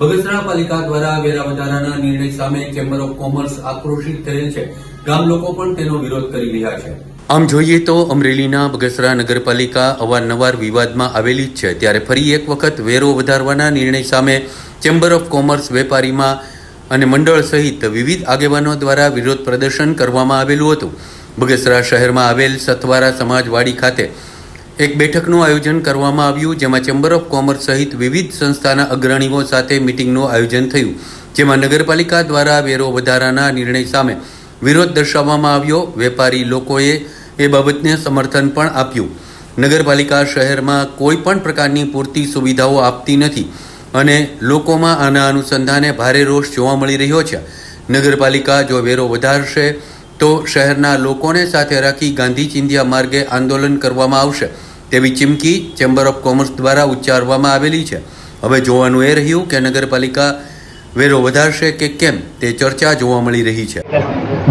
બગસરા પાલિકા દ્વારા વેરા વધારાના નિર્ણય સામે ચેમ્બર ઓફ કોમર્સ આક્રોશિત થયેલ છે. ગામ લોકો પણ તેનો વિરોધ કરી રહ્યા છે. આમ જોઈએ તો અમરેલીના બગસરા નગરપાલિકા અવારનવાર વિવાદમાં આવેલી જ છે. ત્યારે ફરી એક વખત વેરો વધારવાના નિર્ણય સામે ચેમ્બર ઓફ કોમર્સ વેપારીમાં અને મંડળ સહિત વિવિધ આગેવાનો દ્વારા વિરોધ પ્રદર્શન કરવામાં આવેલું હતું. બગસરા શહેરમાં આવેલ સથવારા સમાજવાડી ખાતે એક બેઠકનું આયોજન કરવામાં આવ્યું, જેમાં ચેમ્બર ઓફ કોમર્સ સહિત વિવિધ સંસ્થાના અગ્રણીઓ સાથે મિટિંગનું આયોજન થયું, જેમાં નગરપાલિકા દ્વારા વેરો વધારાના નિર્ણય સામે વિરોધ દર્શાવવામાં આવ્યો. વેપારી લોકોએ એ બાબતને સમર્થન પણ આપ્યું. નગરપાલિકા શહેરમાં કોઈ પણ પ્રકારની પૂરતી સુવિધાઓ આપતી નથી અને લોકોમાં આના અનુસંધાને ભારે રોષ જોવા મળી રહ્યો છે. નગરપાલિકા જો વેરો વધારશે તો શહેરના લોકોને સાથે રાખી ગાંધી ચિંધ્યા માર્ગે આંદોલન કરવામાં આવશે તેવી ચીમકી ચેમ્બર ઓફ કોમર્સ દ્વારા ઉચ્ચારવામાં આવેલી છે. હવે જોવાનું એ રહ્યું કે નગરપાલિકા વેરો વધારશે કે કેમ તે ચર્ચા જોવા મળી રહી છે.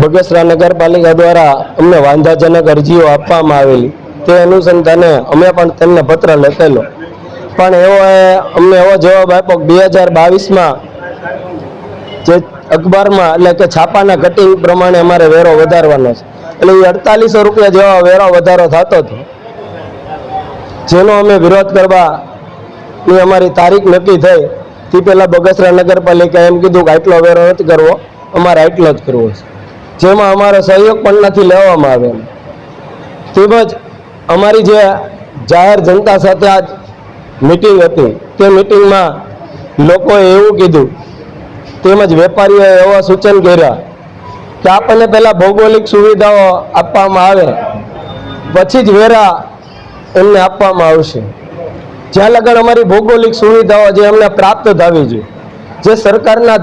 બગસરા નગરપાલિકા દ્વારા અમને વાંધાજનક અરજીઓ આપવામાં આવેલી. તે અનુસંધાને અમે પણ તેમને પત્ર લખેલો. પણ એવો અમને એવો જવાબ આપ્યો બે હજાર બાવીસમાં જે અખબારમાં, એટલે કે છાપાના કટિંગ પ્રમાણે અમારે વેરો વધારવાનો છે. એટલે એ અડતાલીસો રૂપિયા જેવા વેરો વધારો થતો હતો. જેનો અમે વિરોધ કરવાની અમારી તારીખ નક્કી થઈ. તે પહેલાં બગસરા નગરપાલિકા એમ કીધું કે આટલો વેરો નથી કરવો, અમારે આટલો જ કરવો છે. જેમાં અમારો સહયોગ પણ નથી લેવામાં આવેલો તેમજ અમારી જે જાહેર જનતા સાથે આજ મિટિંગ હતી, તે મિટિંગમાં લોકોએ એવું કીધું તેમજ વેપારીઓએ એવા સૂચન કર્યા કે આપણને પહેલાં ભૌગોલિક સુવિધાઓ આપવામાં આવે, પછી જ વેરા એમને આપવામાં આવશે. જ્યાં લગણ અમારી ભૌગોલિક સુવિધાઓ જે અમને પ્રાપ્ત થવી જોઈએ, જે સરકારના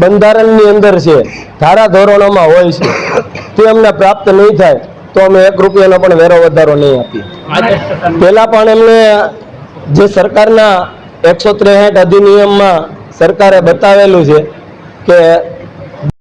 બંધારણની અંદર છે, ધારા ધોરણોમાં હોય છે, તે અમને પ્રાપ્ત નહીં થાય, તો અમે એક રૂપિયાનો પણ વેરો વધારો નહીં આપીએ. પહેલાં પણ એમને જે સરકારના એકસો ત્રેસઠ અધિનિયમમાં સરકારે બતાવેલું છે કે